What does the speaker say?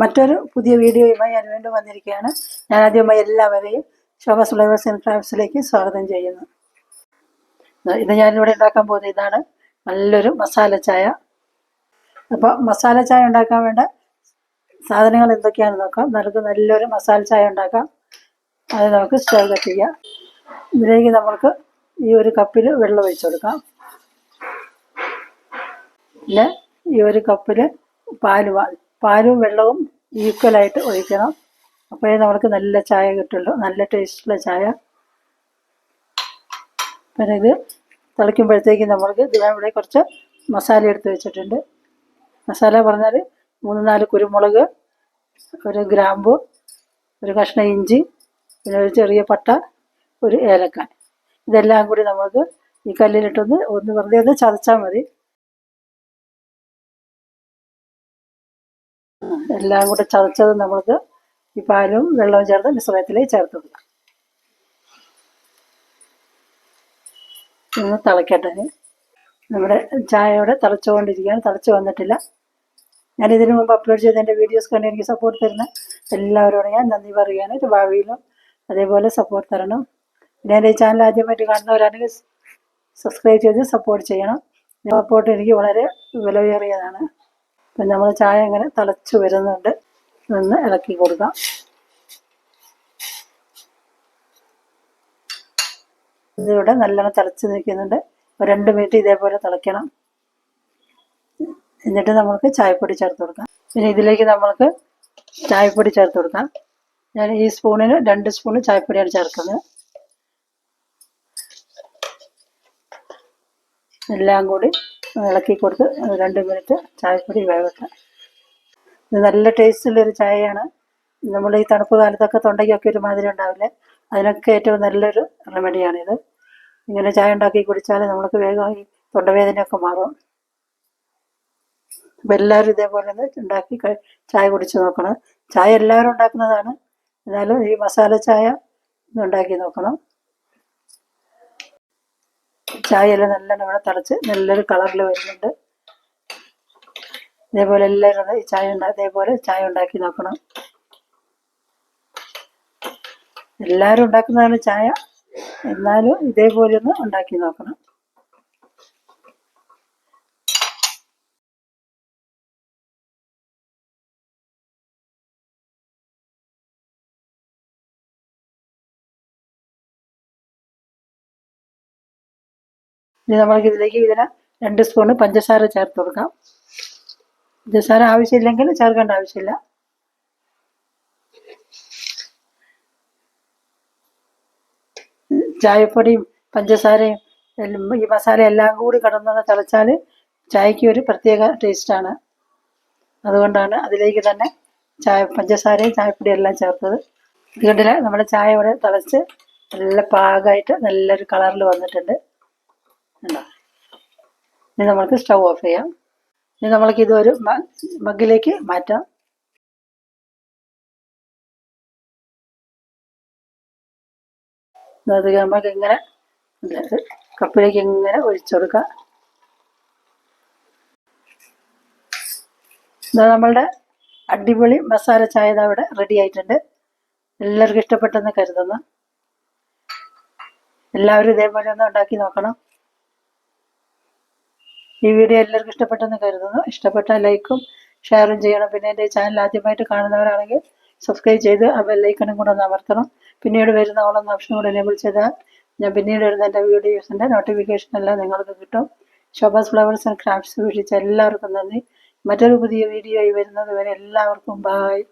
മറ്റൊരു പുതിയ വീഡിയോയുമായി ഞാൻ വീണ്ടും വന്നിരിക്കുകയാണ്. ഞാൻ ആദ്യമായി എല്ലാവരെയും ശോഭ ഫ്ലേവേഴ്സ് ആൻഡ് ക്രാഫ്റ്റ്സിലേക്ക് സ്വാഗതം ചെയ്യുന്നു. ഇത് ഞാനിവിടെ ഉണ്ടാക്കാൻ പോകുന്നത് ഇതാണ് നല്ലൊരു മസാല ചായ. അപ്പോൾ മസാല ചായ ഉണ്ടാക്കാൻ വേണ്ട സാധനങ്ങൾ എന്തൊക്കെയാണെന്ന് നോക്കാം. നമുക്ക് നല്ലൊരു മസാല ചായ ഉണ്ടാക്കാം. അത് നമുക്ക് സ്റ്റവ് കത്തിക്കാം ഇതിലേക്ക് നമുക്ക് ഈ ഒരു കപ്പിൽ വെള്ളം ഒഴിച്ചു കൊടുക്കാം. പിന്നെ ഈ ഒരു കപ്പിൽ പാൽ പാലും വെള്ളവും ഈക്വലായിട്ട് ഒഴിക്കണം. അപ്പോഴേ നമുക്ക് നല്ല ചായ കിട്ടുള്ളൂ. നല്ല ടേസ്റ്റുള്ള ചായ. പിന്നെ ഇത് തിളയ്ക്കുമ്പോഴത്തേക്ക് നമ്മൾക്ക് ഇവിടെ കുറച്ച് മസാല എടുത്ത് വെച്ചിട്ടുണ്ട്. മസാല പറഞ്ഞാൽ മൂന്ന് നാല് കുരുമുളക് ഒരു ഗ്രാമ്പു ഒരു കഷ്ണം ഇഞ്ചി പിന്നെ ഒരു ചെറിയ പട്ട ഒരു ഏലക്ക. ഇതെല്ലാം കൂടി നമുക്ക് ഈ കല്ലിലിട്ടൊന്ന് ഒന്ന് വെറുതെ ഒന്ന് ചതച്ചാൽ മതി. എല്ലാം കൂടെ ചതച്ചത് നമ്മൾക്ക് ഈ പാലും വെള്ളവും ചേർത്ത് മിശ്രണത്തിലേക്ക് ചേർത്ത് കൊടുക്കാം. ഒന്ന് തിളക്കട്ടെ. നമ്മുടെ ചായയോടെ തിളച്ചുകൊണ്ടിരിക്കുകയാണ്. തിളച്ചു വന്നിട്ടില്ല. ഞാൻ ഇതിനു മുമ്പ് അപ്ലോഡ് ചെയ്ത എന്റെ വീഡിയോസ് കണ്ട് എനിക്ക് സപ്പോർട്ട് തരുന്ന എല്ലാവരോടും ഞാൻ നന്ദി പറയുകയാണ്. ഭാവിയിലും അതേപോലെ സപ്പോർട്ട് തരണം. പിന്നെ എന്റെ ഈ ചാനൽ ആദ്യമായിട്ട് കാണുന്നവരാണെങ്കിൽ സബ്സ്ക്രൈബ് ചെയ്ത് സപ്പോർട്ട് ചെയ്യണം. സപ്പോർട്ട് എനിക്ക് വളരെ വിലയേറിയതാണ്. അപ്പം നമ്മൾ ചായ ഇങ്ങനെ തിളച്ച് വരുന്നുണ്ട്. ഒന്ന് ഇളക്കി കൊടുക്കാം. ഇതിവിടെ നല്ലോണം തിളച്ച് നിൽക്കുന്നുണ്ട്. രണ്ട് മിനിറ്റ് ഇതേപോലെ തിളയ്ക്കണം. എന്നിട്ട് നമ്മൾക്ക് ചായപ്പൊടി ചേർത്ത് കൊടുക്കാം. പിന്നെ ഇതിലേക്ക് നമ്മൾക്ക് ചായപ്പൊടി ചേർത്ത് കൊടുക്കാം. ഞാൻ ഈ സ്പൂണിന് രണ്ട് സ്പൂൺ ചായപ്പൊടിയാണ് ചേർക്കുന്നത്. എല്ലാം കൂടി ഇളക്കി കൊടുത്ത് രണ്ട് മിനിറ്റ് ചായപ്പൊടി വേവട്ടെ. ഇത് നല്ല ടേസ്റ്റുള്ളൊരു ചായയാണ്. നമ്മൾ ഈ തണുപ്പ് കാലത്തൊക്കെ തൊണ്ടയ്ക്കൊക്കെ ഒരു മാതിരി ഉണ്ടാവില്ലേ? അതിനൊക്കെ ഏറ്റവും നല്ലൊരു റെമഡിയാണിത് ഇങ്ങനെ ചായ ഉണ്ടാക്കി കുടിച്ചാൽ നമ്മൾക്ക് വേഗമായി തൊണ്ടവേദനയൊക്കെ മാറും. അപ്പം എല്ലാവരും ഇതേപോലെ ഒന്ന് ഉണ്ടാക്കി ചായ കുടിച്ച് നോക്കണം. ചായ എല്ലാവരും ഉണ്ടാക്കുന്നതാണ്. എന്നാലും ഈ മസാല ചായ ഉണ്ടാക്കി നോക്കണം. ചായയെല്ലാം നല്ലോണം ഇവിടെ തിളച്ച് നല്ലൊരു കളറിൽ വരുന്നുണ്ട്. ഇതേപോലെ എല്ലാവരും ഈ ചായ ഉണ്ടാ ഇതേപോലെ ചായ ഉണ്ടാക്കി നോക്കണം. എല്ലാവരും ഉണ്ടാക്കുന്നതാണ് ചായ. എന്നാലും ഇതേപോലെ ഒന്ന് ഉണ്ടാക്കി നോക്കണം. ഇനി നമ്മൾക്ക് ഇതിലേക്ക് ഇതിന് രണ്ട് സ്പൂണ് പഞ്ചസാര ചേർത്ത് കൊടുക്കാം. പഞ്ചസാര ആവശ്യമില്ലെങ്കിൽ ചേർക്കേണ്ട ആവശ്യമില്ല. ചായപ്പൊടിയും പഞ്ചസാരയും ഈ മസാല എല്ലാം കൂടി കിടന്നൊന്ന് തിളച്ചാൽ ചായക്ക് ഒരു പ്രത്യേക ടേസ്റ്റാണ് അതുകൊണ്ടാണ് അതിലേക്ക് തന്നെ ചായ പഞ്ചസാരയും ചായപ്പൊടിയും എല്ലാം ചേർത്തത്. ഇതുകൊണ്ടില്ല നമ്മുടെ ചായ ഇവിടെ തിളച്ച് നല്ല പാകമായിട്ട് നല്ലൊരു കളറിൽ വന്നിട്ടുണ്ട്. ഉണ്ടോ ഇനി നമ്മൾക്ക് സ്റ്റൗ ഓഫ് ചെയ്യാം. ഇനി നമ്മൾക്ക് ഇതൊരു മഗ്ഗിലേക്ക് മാറ്റാം. അത് നമുക്ക് ഇങ്ങനെ കപ്പിലേക്ക് ഇങ്ങനെ ഒഴിച്ചെടുക്കാം. ഇതാ നമ്മളുടെ അടിപൊളി മസാല ചായ ഇവിടെ റെഡി ആയിട്ടുണ്ട്. എല്ലാവർക്കും ഇഷ്ടപ്പെട്ടെന്ന് കരുതുന്നു. എല്ലാവരും ഇതേപോലെ ഒന്ന് ഉണ്ടാക്കി നോക്കണം. ഈ വീഡിയോ എല്ലാവർക്കും ഇഷ്ടപ്പെട്ടെന്ന് കരുതുന്നു. ഇഷ്ടപ്പെട്ട ലൈക്കും ഷെയറും ചെയ്യണം. പിന്നെ എന്റെ ചാനൽ ആദ്യമായിട്ട് കാണുന്നവരാണെങ്കിൽ സബ്സ്ക്രൈബ് ചെയ്ത് ആ ബെല്ലൈക്കണും കൂടെ ഒന്ന് അമർത്തണം. പിന്നീട് വരുന്ന ഓളം ഓപ്ഷൻ കൂടെ എനേബിൾ ചെയ്താൽ ഞാൻ പിന്നീട് വരുന്ന എന്റെ വീഡിയോസിന്റെ നോട്ടിഫിക്കേഷൻ എല്ലാം നിങ്ങൾക്ക് കിട്ടും. ഷോബാസ് ഫ്ലവേഴ്സ് ആൻഡ് ക്രാഫ്റ്റ്സ് വീക്ഷിച്ച എല്ലാവർക്കും നന്ദി. മറ്റൊരു പുതിയ വീഡിയോ ആയി വരുന്നത് വരെ എല്ലാവർക്കും ബായ്